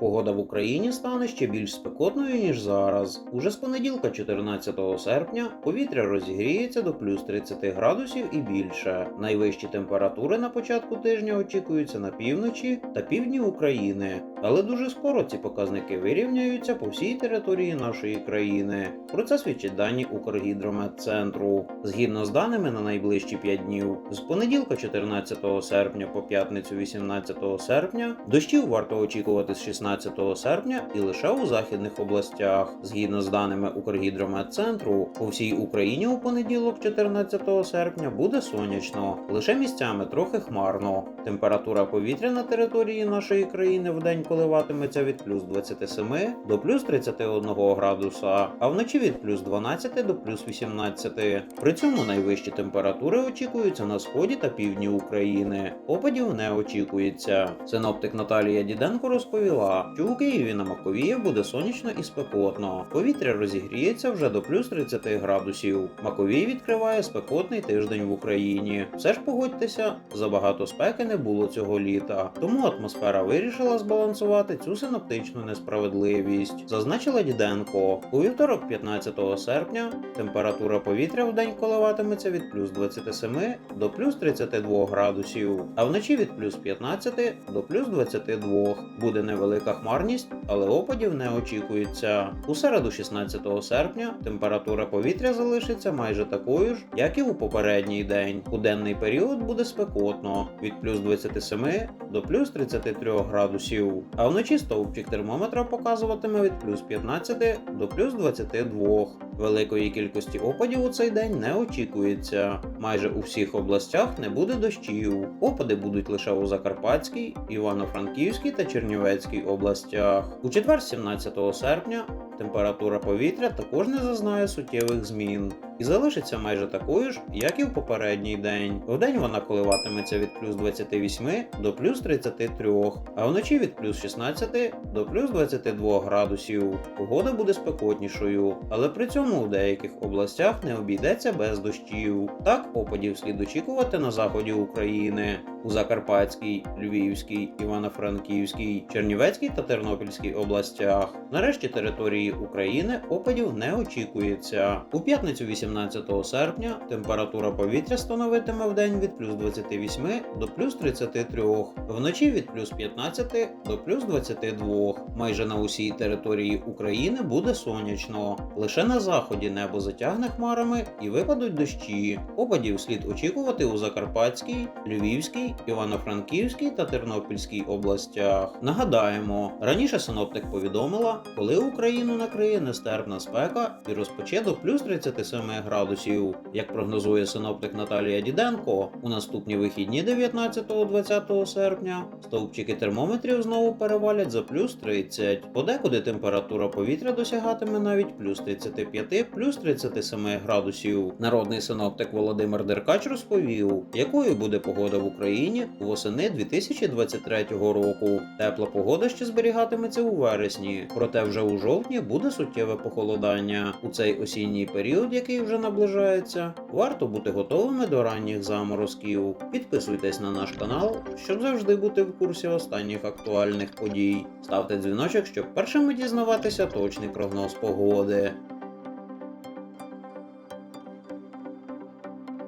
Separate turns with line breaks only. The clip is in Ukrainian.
Погода в Україні стане ще більш спекотною, ніж зараз. Уже з понеділка, 14 серпня, повітря розігріється до плюс 30 градусів і більше. Найвищі температури на початку тижня очікуються на півночі та півдні України. Але дуже скоро ці показники вирівняються по всій території нашої країни. Про це свідчать дані Укргідрометцентру. Згідно з даними на найближчі 5 днів, з понеділка 14 серпня по п'ятницю 18 серпня дощів варто очікувати з 16 серпня і лише у західних областях. Згідно з даними Укргідрометцентру, по всій Україні у понеділок 14 серпня буде сонячно, лише місцями трохи хмарно. Температура повітря на території нашої країни в день коливатиметься від плюс 27 до плюс 31 градуса, а вночі від плюс 12 до плюс 18. При цьому найвищі температури очікуються на сході та півдні України. Опадів не очікується. Синоптик Наталія Діденко розповіла, що у Києві на Маковіє буде сонячно і спекотно. Повітря розігріється вже до плюс 30 градусів. Маковій відкриває спекотний тиждень в Україні. Все ж погодьтеся, забагато спеки не було цього літа, тому атмосфера вирішила збалансувати цю синоптичну несправедливість. Зазначила Діденко. У вівторок, 15 серпня, температура повітря в день коливатиметься від плюс 27 до плюс 32 градусів, а вночі від плюс 15 до плюс 22. Буде невелика хмарність, але опадів не очікується. У середу, 16 серпня, температура повітря залишиться майже такою ж, як і у попередній день. У денний період буде спекотно від плюс 27 до плюс 33 градусів, а вночі стовпчик термометра показуватиме від плюс 15 до плюс 22. Великої кількості опадів у цей день не очікується. Майже у всіх областях не буде дощів. Опади будуть лише у Закарпатській, Івано-Франківській та Чернівецькій областях. У четвер, 17 серпня, температура повітря також не зазнає суттєвих змін і залишиться майже такою ж, як і в попередній день. Вдень вона коливатиметься від плюс 28 до плюс 33, а вночі від плюс 16 до плюс 22 градусів. Погода буде спекотнішою, але при цьому у деяких областях не обійдеться без дощів. Так, опадів слід очікувати на заході України у Закарпатській, Львівській, Івано-Франківській, Чернівецькій та Тернопільській областях. Нарешті території України опадів не очікується. У п'ятницю 18 серпня температура повітря становитиме в день від плюс 28 до плюс 33, вночі від плюс 15 до плюс 22. Майже на усій території України буде сонячно. Лише на заході небо затягне хмарами і випадуть дощі. Опадів слід очікувати у Закарпатській, Львівській, Івано-Франківській та Тернопільській областях. Нагадаємо, раніше синоптик повідомила, коли Україну накриє нестерпна спека і розпоче до плюс 37 градусів. Як прогнозує синоптик Наталія Діденко, у наступні вихідні 19-20 серпня стовпчики термометрів знову перевалять за плюс 30. Подекуди температура повітря досягатиме навіть плюс 35, плюс 37 градусів. Народний синоптик Володимир Деркач розповів, якою буде погода в Україні восени 2023 року. Тепла погода ще зберігатиметься у вересні, проте вже у жовтні буде суттєве похолодання. У цей осінній період, який вже наближається, варто бути готовими до ранніх заморозків. Підписуйтесь на наш канал, щоб завжди бути в курсі останніх актуальних подій. Ставте дзвіночок, щоб першими дізнаватися точний прогноз погоди.